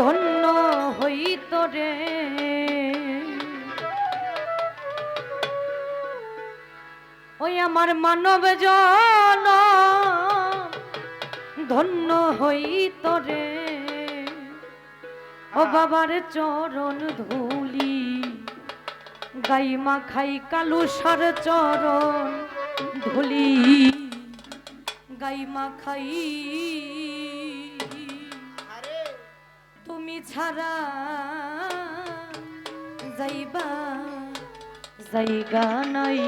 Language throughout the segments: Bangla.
ধন্য হইত রে। ওই আমার মানব জন ধন্য হইত রে। ও বাবার চরণ ধুলি গাইমা খাই কালু সার চরণ ধুলি গাইমা খাই ছাড়া যাইবা জায়গা নাই।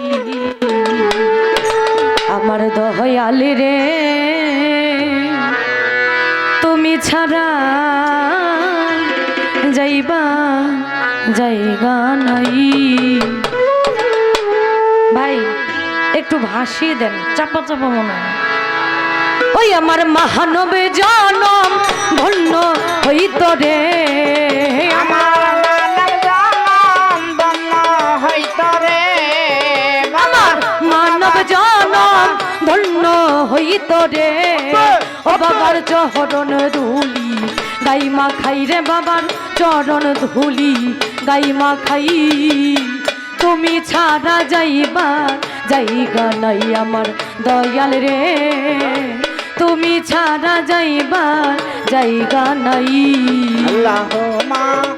আমার দয়াল রে, তুমি ছাড়া যাইবা জায়গা নাই। ভাই, একটু ভাসিয়ে দেন চাপা চাপা মনে হয়। ওই আমার মহানবে জনম ধন্য হইত রে আমার মানব জনম ধন্য হইত রে ও বাবার চরণ ধুলি গাই মা খাই রে বাবার চরণ ধুলি গাই মা খাই। তুমি ছাড়া যাইবা যাইগা নাই আমার দয়াল রে। তুমি ছাড়া যাইবার জায়গা নাই। আল্লাহ সাল্লি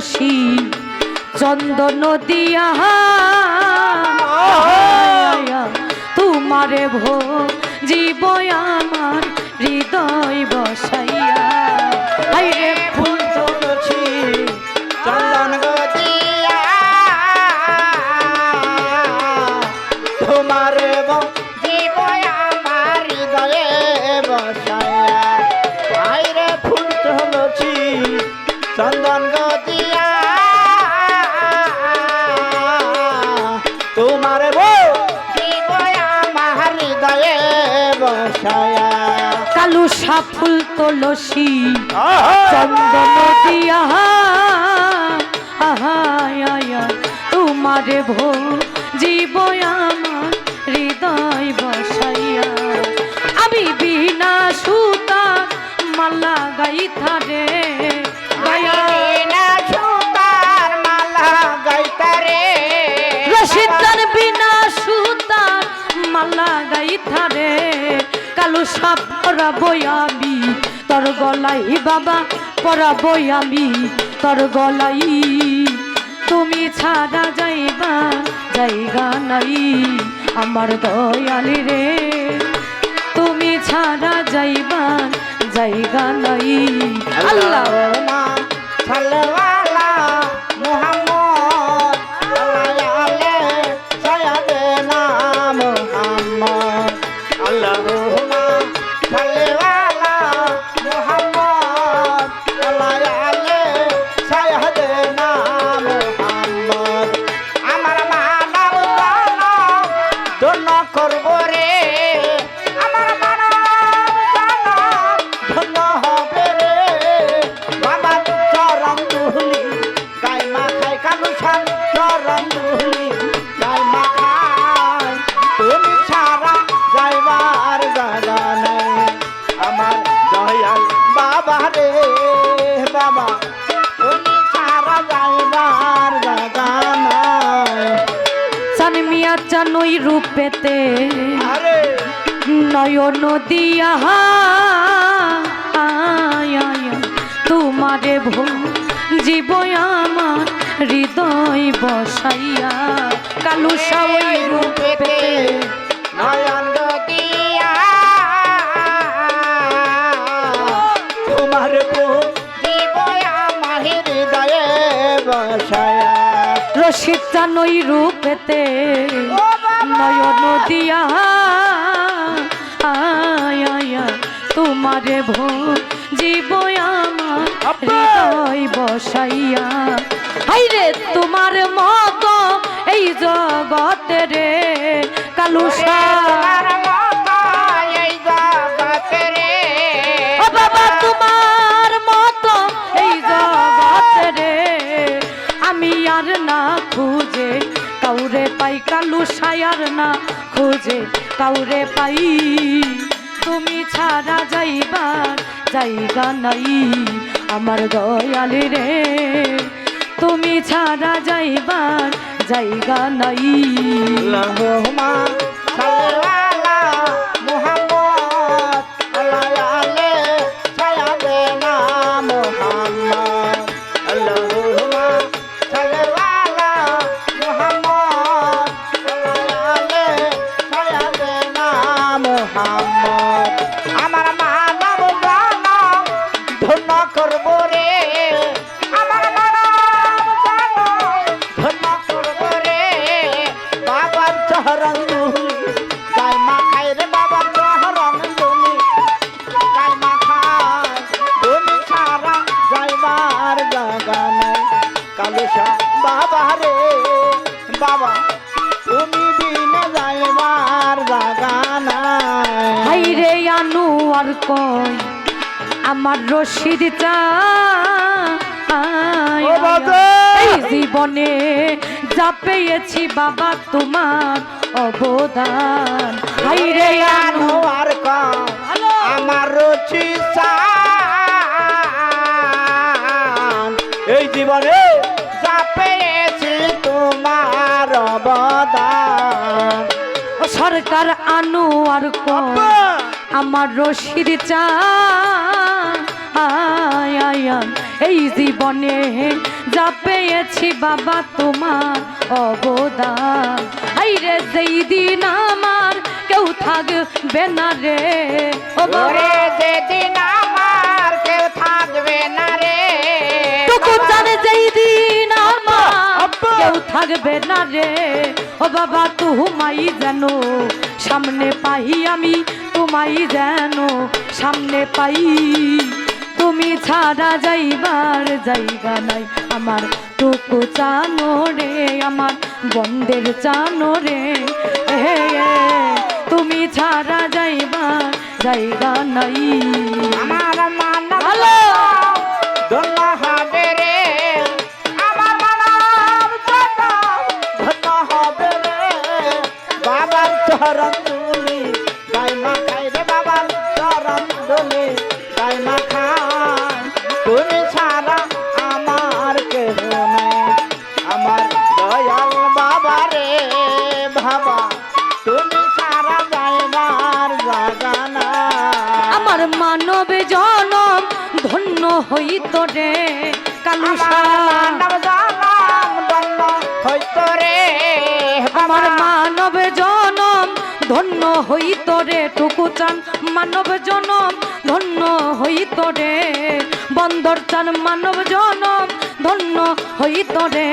তুলসী চন্দন দিয়া। তোমারে ভো জীব আমার হৃদয় বসাইয়া। হাইরে ফুল তুলসী চন্দন গদিয়া তোমার জীব আমার হৃদয়ে বসায়া আইরে ফুল তুলসী চন্দন গদিয়া সাফুল তুলসী চন্দন দিয়া। তোমারে ভো জীব আমার হৃদয় বসাইয়া। আমি বিনা সুতা মালা গাই থারে গায়া না সুতার মালা গাইতারে রসিদার বিনা সুতার মালা গাই থারে কালু সাপ পরাবই আমি। তোর গলাই বাবা পরাবই আমি। তোর গলাই তুমি ছাড়া যাইবা জায়গা নাই। আমার দয়ালি রে তুমি ছাড়া যাইবা জায়গা নাই। আল্লাহ। আল্লাহুম্মা সাল্লাল্লাহু বাবা। তুমি ছাড়া যাইবার জায়গা নাই সানমিয়া চানুই রূপেতে। আরে। নয়ন দিয়া তোমারে ভো জীব আমার হৃদয় বসাইয়া। কালু সাওই রূপেতে। নয়ন গদিয়া রশিদ নই রূপেতে নয় নদিয়া নয়ন দিয়া। আয় তোমারে ভো জীব আমার আব্বা! হৃদয় বসাইয়া। হাইরে তোমার না খুঁজে, কাউরে পাই। তুমি ছাড়া যাইবার জায়গা নাই। আমার দয়ালি রে, তুমি ছাড়া যাইবার জায়গা নাই। তুমি বিনে যাইবার জায়গা নাই হাইরে আনু আর কই আমার রশিদ! এই জীবনে যা পেয়েছি বাবা তোমার অবদান হাইরে আনু আর আমার চান। এই জীবনে আনু আর আমার রশিদ চা। এই জীবনে যা পেয়েছি বাবা তোমার অবদান। আই রে সেই দিন আমার কেউ থাকবে না রে। ও বাবা! যেদিন আমার কেউ থাকবে না রে। টুকু জানে যেই দিন আমার কেউ থাকবে না রে। ও বাবা তুমাই যেন সামনে পাই আমি তোমাই যেন সামনে পাই। তুমি ছাড়া যাইবার জায়গা নাই আমার, টুকু চানো রে, আমার বন্দের চানো রে। তুমি ছাড়া যাইবার জায়গা নাই। কালুসা হইত রে আমার মানব জনম ধন্য হইত রে টুকুচান মানব জনম ধন্য হইত রে বন্দর চান। মানব জনম ধন্য হইত রে।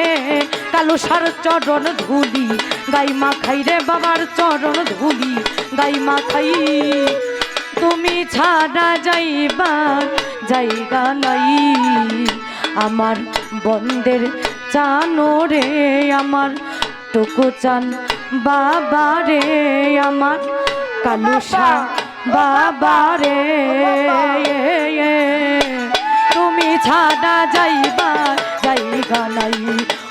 কালুসার চরণ ধুলি গাই মা খাই রে বাবার চরণ ধুলি গাই মা খাই। তুমি ছাড়া যাইবার জায়গা নাই। আমার বন্দের চানো রে আমার টুকু চান বাবা রে আমার কালুসা বাবা রে তুমি ছাড়া যাইবা জায়গা নাই।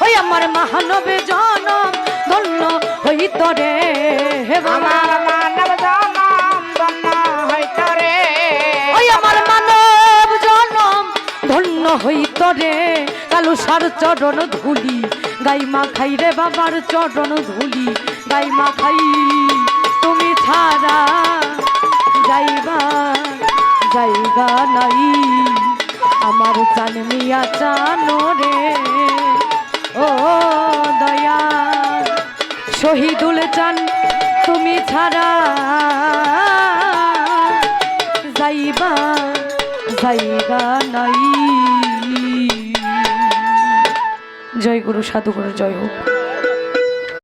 ওই আমার মহানবে জনম ধন্য হইত রে। হে আমার মানব জনম ধন্য হইত রে। ওই আমার মানব জনম ধন্য হইত রে কালু সার চরণ ধুলি। গাই মা খাই রে বাবার চরণ ধুলি। গাই মা খাই, তুমি ছাড়া যাইবা জায়গা নাই। আমার চান মিয়া চানো রে। ও দয়া শহীদুল চান, তুমি ছাড়া যাইবা জায়গা নাই। জয় গুরু সাধু গুরু জয় হোক।